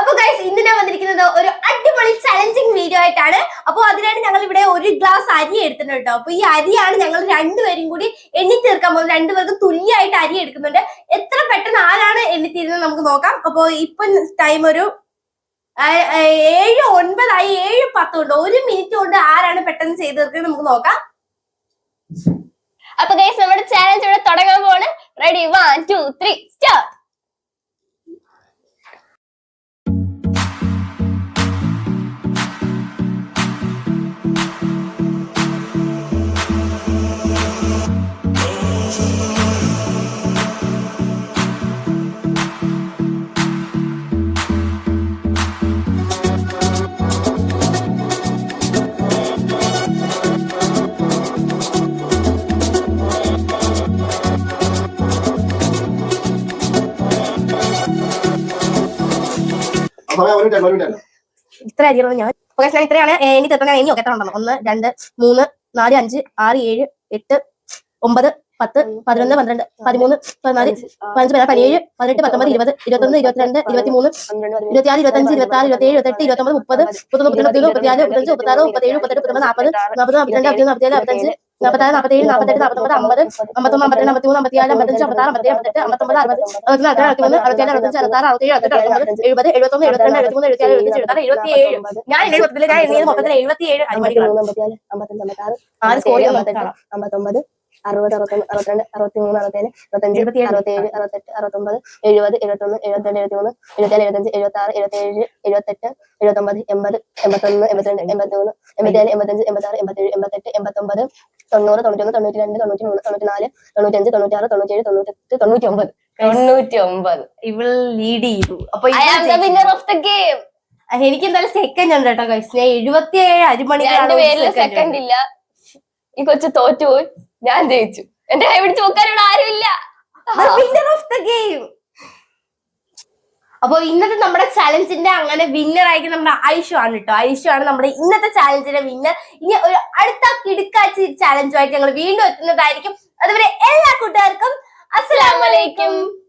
അപ്പൊ ഗൈസ് ഇന്ന് ഞാൻ വന്നിരിക്കുന്നത് ഒരു അടിപൊളി ചലഞ്ചിങ് വീഡിയോ ആയിട്ടാണ്. അപ്പോൾ അതിനായിട്ട് ഞങ്ങൾ ഇവിടെ ഒരു ഗ്ലാസ് അരി എടുത്തിട്ടുണ്ട് കേട്ടോ. അപ്പൊ ഈ അരിയാണ് ഞങ്ങൾ രണ്ടുപേരും കൂടി എണ്ണി തീർക്കാൻ പോകുന്നത്. രണ്ടുപേർക്കും തുല്യമായിട്ട് അരി എടുക്കുന്നുണ്ട്. എത്ര പെട്ടെന്ന് ആരാണ് എണ്ണി തീരുന്നത് നമുക്ക് നോക്കാം. അപ്പൊ ഇപ്പൊ ടൈം ഒരു ഏഴ് ഒൻപതായി ഏഴ് പത്ത് കൊണ്ട് ഒരു മിനിറ്റ് കൊണ്ട് ആരാണ് പെട്ടെന്ന് ചെയ്ത് തീർക്കുന്നത് നമുക്ക് നോക്കാം. അപ്പൊ ഗൈസ് നമ്മുടെ ചാലഞ്ച് ഇവിടെ തുടങ്ങാൻ പോണ് ready one two three start ഇത്ര അരിയാണ് ഞാൻ. ഓക്കെ ഇത്രയാണ്. എനി തീർക്കാൻ ഇനി ഒക്കെ എത്ര ഉണ്ടോ ഒന്ന് രണ്ട് മൂന്ന് നാല് അഞ്ച് ആറ് ഏഴ് എട്ട് ഒമ്പത് പത്ത് പതിനൊന്ന് പന്ത്രണ്ട് പതിമൂന്ന് പതിനാല് പതിനഞ്ച് പതിനാറ് പതിനേഴ് പതിനെട്ട് പത്തൊമ്പത് ഇരുപത് ഇരുപത്തൊന്ന് ഇരുപത്തിരണ്ട് ഇരുപത്തിമൂന്ന് ഇരുപത്തിയാറ് ഇരുപത്തഞ്ച് ഇരുപത്താറ് ഇരുപത്തേഴ് ഇരുപത്തെട്ട് ഇരുപത്തൊമ്പത് മുപ്പത് മുപ്പത്തൊന്ന് മുപ്പത്തൊന്ന് മുപ്പത്തിനാല് മുപ്പത്തഞ്ച് മുപ്പത്താറ് മുപ്പത്തേഴ് മുപ്പത്തെട്ട് മുപ്പത്തൊമ്പത് നാൽപ്പത് നാൽപ്പത് നാൽപ്പത്തിരണ്ട് അമ്പത്തിയൊന്ന് അമ്പത്തിയേഴ് അമ്പത്തഞ്ച് നാൽപ്പത്താറ് നാൽപ്പത്തേഴ് നാൽപ്പത്തെട്ട് നാൽപ്പത്തൊമ്പത് അമ്പത് അമ്പത്തൊന്ന് അമ്പത്തിരണ്ട് അമ്പത്തിമൂന്ന് അമ്പത്തിനാല് അമ്പത്തഞ്ച് അമ്പത്താറ് അമ്പത്തേഴ് അമ്പത്തെട്ട് അമ്പത്തൊമ്പത് അറുപത് അറുപത്തി അറുപത്തിരണ്ട് അറുപത്തിമൂന്ന് അറുപത്തിനാല് അറുപത്തഞ്ച് അറുപത്താറ് അറുപത്തേഴ് അറുപത്തെട്ട് അറുപത്തൊമ്പത് എഴുപത് എഴുപത്തൊന്ന് എഴുപത്തിരണ്ട് എഴുപത്തിമൂന്ന് എഴുപത്തിയാറ് എഴുപത്തഞ്ച് എഴുപത്താറ് എഴുപത്തിയേഴ്. ഞാൻ എന്റെ മൊത്തത്തിൽ ഞാൻ എഴുതിയത് മൊത്തത്തിൽ എഴുപത്തിയേഴ് അമ്പത്താറ് ആറ് സ്കോർ അമ്പത്തൊമ്പത് അറുപത് അറുപത്തൊന്ന് അറുപത്തിരണ്ട് അറുപത്തിമൂന്ന് അറുപത്തേഴ് അറുപത്തഞ്ച് എഴുപത്തിയേഴ്. അറുപത്തേഴ് അറുപത്തെട്ട് അറുപത്തൊമ്പത് എഴുപത് എഴുപത്തൊന്ന് എഴുപത്തിരണ്ട് എഴുപത്തിമൂന്ന് എഴുപത്തിനാല് എഴുപത്തഞ്ച് എഴുപത്തി ആറ് എഴുപത്തേഴ് എഴുപത്തെട്ട് എഴുപത്തൊമ്പത് എൺപത് എൺപത്തൊന്ന് എൺപത്തിരണ്ട് എൺപത്തിമൂന്ന് എൺപത്തിയേഴ് എൺപത്തഞ്ച് എൺപത്താറ് എൺപത്തേഴ് എൺപത്തെട്ട് എൺപത്തൊമ്പത് തൊണ്ണൂറ് തൊണ്ണൂറ്റൊന്ന് തൊണ്ണൂറ്റി രണ്ട് തൊണ്ണൂറ്റി മൂന്ന് തൊണ്ണൂറ്റി നാല് തൊണ്ണൂറ്റഞ്ച് തൊണ്ണൂറ്റാറ് തൊണ്ണൂറ്റേഴ് തൊണ്ണൂറ്റെട്ട് തൊണ്ണൂറ്റി ഒമ്പത് തൊണ്ണൂറ്റി ഒമ്പത് ഇവൾ ലീഡ് ചെയ്തു അപ്പൊ വിന്നർ ഓഫ് ദ ഗെയിം എനിക്ക് എന്തായാലും സെക്കൻഡ് ഉണ്ട് കേട്ടോ കൈസ് ഞാൻ എഴുപത്തി ഏഴ് second സെക്കൻഡ് ഇല്ല. ഈ കൊച്ചു തോറ്റുപോയി ഞാൻ ജയിച്ചു. എന്റെ കൈ പിടിച്ച് നോക്കാനോട് ആരുമില്ല. Of winner game game. അപ്പൊ ഇന്നത്തെ നമ്മുടെ ചലഞ്ചിന്റെ അങ്ങനെ വിന്നർ ആയിരിക്കും നമ്മുടെ ഐഷു ആണ് കേട്ടോ ഐഷു ആണ് നമ്മുടെ ഇന്നത്തെ ചലഞ്ചിന്റെ വിന്നർ ഇനി ഒരു അടുത്ത കിടുക്കാച്ചി ചലഞ്ചുമായിട്ട് ഞങ്ങൾ വീണ്ടും എത്തുന്നതായിരിക്കും. അതുവരെ എല്ലാ കൂട്ടുകാർക്കും അസ്സലാമലൈക്കും